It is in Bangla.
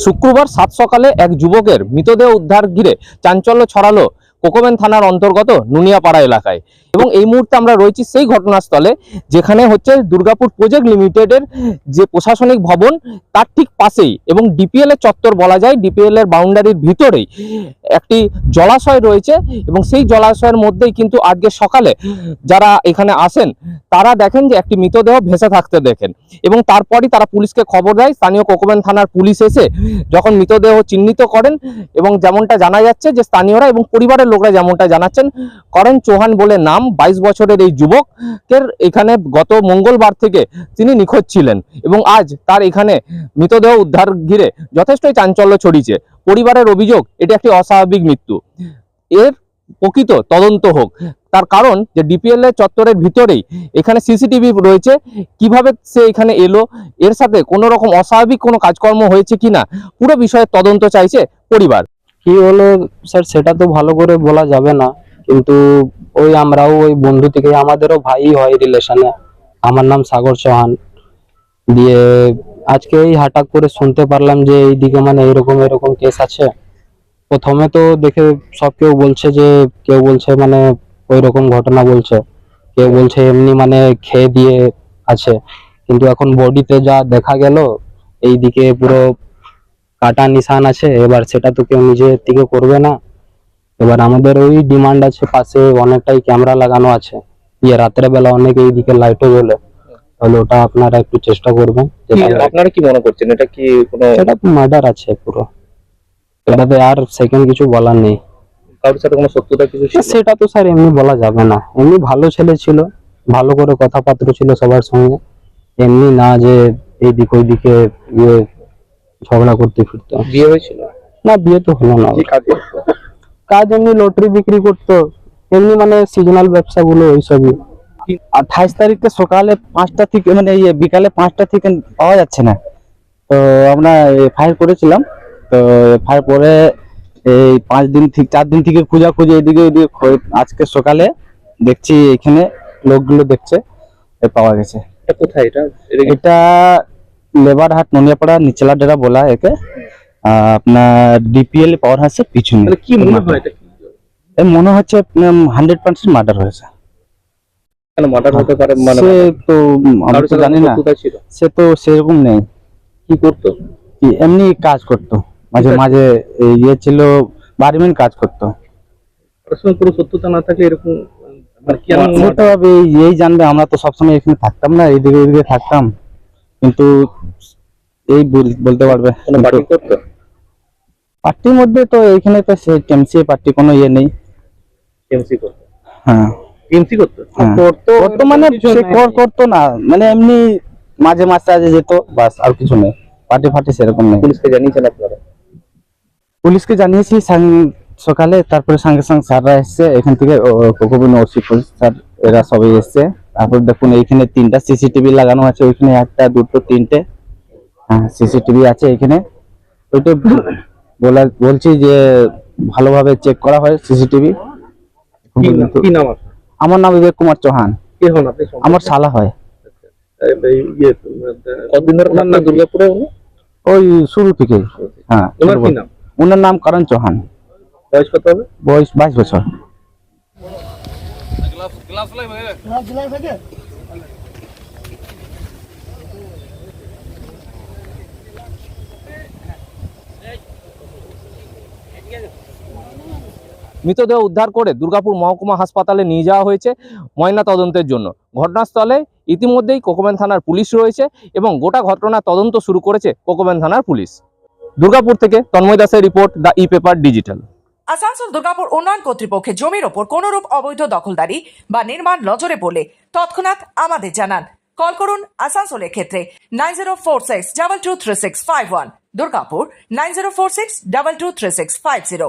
শুক্রবার সাত সকালে এক যুবকের মৃতদেহ উদ্ধার ঘিরে চাঞ্চল্য ছড়ালো কোকোমেন থানার অন্তর্গত নুনিয়াপাড়া এলাকায়। এবং এই মুহূর্তে আমরা রয়েছি সেই ঘটনাস্থলে, যেখানে হচ্ছে দুর্গাপুর প্রজেক্ট লিমিটেডের যে প্রশাসনিক ভবন, তার ঠিক পাশেই এবং ডিপিএল এর চত্বর বলা যায়, ডিপিএল এর বাউন্ডারির ভিতরেই একটি জলাশয় রয়েছে এবং সেই জলাশয়ের মধ্যেই কিন্তু আজকে সকালে যারা এখানে আসেন, তারা দেখেন যে একটি মৃতদেহ ভেসে থাকতে দেখেন। এবং তারপরই তারা পুলিশকে খবর দেয়, স্থানীয় কোকোমেন থানার পুলিশ এসে যখন মৃতদেহ চিহ্নিত করেন এবং যেমনটা জানা যাচ্ছে যে স্থানীয়রা এবং পরিবারের লোকরা যেমনটা জানাচ্ছেন, করণ চৌহান বলে নাম, বাইশ বছরের এই যুবকের এখানে গত মঙ্গলবার থেকে তিনি নিখোঁজ ছিলেন এবং আজ তার এখানে মৃতদেহ উদ্ধার ঘিরে যথেষ্টই চাঞ্চল্য ছড়িয়েছে। পরিবারের অভিযোগ, এটি একটি অস্বাভাবিক মৃত্যু। এর প্রকৃত তদন্ত হোক, তার কারণ যে ডিপিএল এর চত্বরের ভিতরেই এখানে সিসিটিভি রয়েছে, কীভাবে সে এখানে এলো, এর সাথে কোনো রকম অস্বাভাবিক কোনো কাজকর্ম হয়েছে কিনা, পুরো বিষয়ে তদন্ত চাইছে পরিবার। কি হলো স্যার সেটা তো ভালো করে বলা যাবে না। কিন্তু ওই আমরাও ওই বন্ধু থেকে, আমাদেরও ভাই হয় রিলেশনে আমার নাম সাগর চৌহান। দিয়ে আজকে এই হঠাৎ করে শুনতে পারলাম যে এইদিকে মানে এরকম এরকম কেস আছে। প্রথমে তো দেখে সব কেউ বলছে যে, কেউ বলছে মানে ওই রকম ঘটনা বলছে। কেউ বলছে এমনি মানে খেয়ে দিয়ে আছে। কিন্তু এখন বডিতে যা দেখা গেল, এইদিকে পুরো কাটা নিশান আছে এবার সেটা তো কেউ নিজের থেকে করবে না। এবার আমাদের ওই ডিমান্ড আছে পাশে অনেকটাই ক্যামেরা লাগানো আছে। ইয়ে রাত্রে বেলা অনেক এইদিকে লাইটও জ্বলে। তাহলে ওটা আপনারা একটু চেষ্টা করবেন। আপনারা কি মনে করছেন? এটা কি কোনো সেটা মার্ডার আছে পুরো। এটাতে আর সেকেন্ড কিছু বলার নেই। কারোর সাথে কোনো কিছু সেটা তো স্যার এমনি বলা যাবে না। এমনি ভালো ছেলে ছিল ভালো করে কথাবার্তা ছিল সবার সঙ্গে। এমনি না যে এইদিক ওইদিকে ইয়ে ঝগড়া করতে ফিরতো। বিয়ে হয়েছিল? না বিয়ে তো হলো না। কাজ এমনি লটারি বিক্রি করতো। এমনি মানে সিজনাল ব্যবসাগুলো ওইসবই। আঠাইশ তারিখে সকালে পাঁচটা থেকে মানে ইয়ে বিকালে পাঁচটা থেকে পাওয়া যাচ্ছে না। তো আমরা ফায়ার করেছিলাম। তো ফায়ার পরে এই পাঁচ দিন থেকে চার দিন থেকে খোঁজাখুঁজি এদিকে ওইদিকে আজকে সকালে দেখছি এখানে লোকগুলো দেখছে পাওয়া গেছে। কোথায়? এটা এটা লেবার হাট ননিয়াপাড়া নিচলা ডেরা বলা একে আপনার ডিপিএল পাওয়ার হাউসের পিছনে। মানে কি মনে হয় এটা কি? মনে হচ্ছে হান্ড্রেড পার্সেন্ট মার্ডার হয়েছে। মার্ডার হতে পারে মানে সে তো উম, তো জানি না। সে তো সেরকম নেই। কি করতো? এমনি কাজ করতো। মাঝে মাঝে ইয়ে ছিল বাড়িমেন কাজ করতো। কারোর সঙ্গে কোনো শত্রুতা না থাকলে এরকম মানে কি এমন হবে এই- এই জানবে আমরা তো সবসময় এখানে থাকতাম না এদিকে ওইদিকে থাকতাম। কিন্তু এই বলতে পারবে। পার্টির মধ্যে তো এখানে তো সে টেমসি পার্টি কোনো ইয়ে নেই। এমসি করতো? হ্যাঁ। করতো? হ্যাঁ। করতো মানে সে কর- করতো না। মানে এমনি মাঝে মাঝে আজে যেত বাস আর কিছু নেই। পার্টি ফার্টি সেরকম নেই। পুলিশকে জানিয়েছেন আপনারা? পুলিশকে জানিয়েছি সকালে তারপরে সঙ্গে সঙ্গে স্যাররা এসছে। এখান থেকে কোকোবিন ওসি পুলিশ স্যার এরা সবাই এসছে। তারপর দেখুন এইখানে তিনটা সিসিটিভি লাগানো আছে। ওইখানে একটা দুটো তিনটে। সিসিটিভি আছে এখানে। ওইটা বলা বলছি যে ভালোভাবে চেক করা হয় সিসিটিভি কি নাম- কি নাম আপনার? আমার নাম বিবেক কুমার চৌহান। আমার শালা হয়। এই ইয়ে ওই শুরু থেকে। হ্যাঁ ওনার নাম? ওনার নাম করণ চৌহান। বয়স কত হবে? বয়স বাইশ বছর। মৃতদেহ উদ্ধার করে দুর্গাপুর মহকুমা হাসপাতালে নিয়ে যাওয়া হয়েছে ময়না তদন্তের জন্য। ঘটনাস্থলে ইতিমধ্যেই কোকোবেন থানার পুলিশ রয়েছে এবং গোটা ঘটনা তদন্ত শুরু করেছে কোকোবেন থানার পুলিশ। দুর্গাপুর থেকে তন্ময় দাসের report, the E paper digital. Asansol, Durgapur উন্নয়ন কর্তৃপক্ষের জমির ওপর কোনরূপ অবৈধ দখলদারি বা নির্মাণ নজরে পড়লে তৎক্ষণাৎ আমাদের জানান। কল করুন আসানসোলের ক্ষেত্রে nine zero four six double two three six five one. Durgapur nine zero four six double two three six five zero.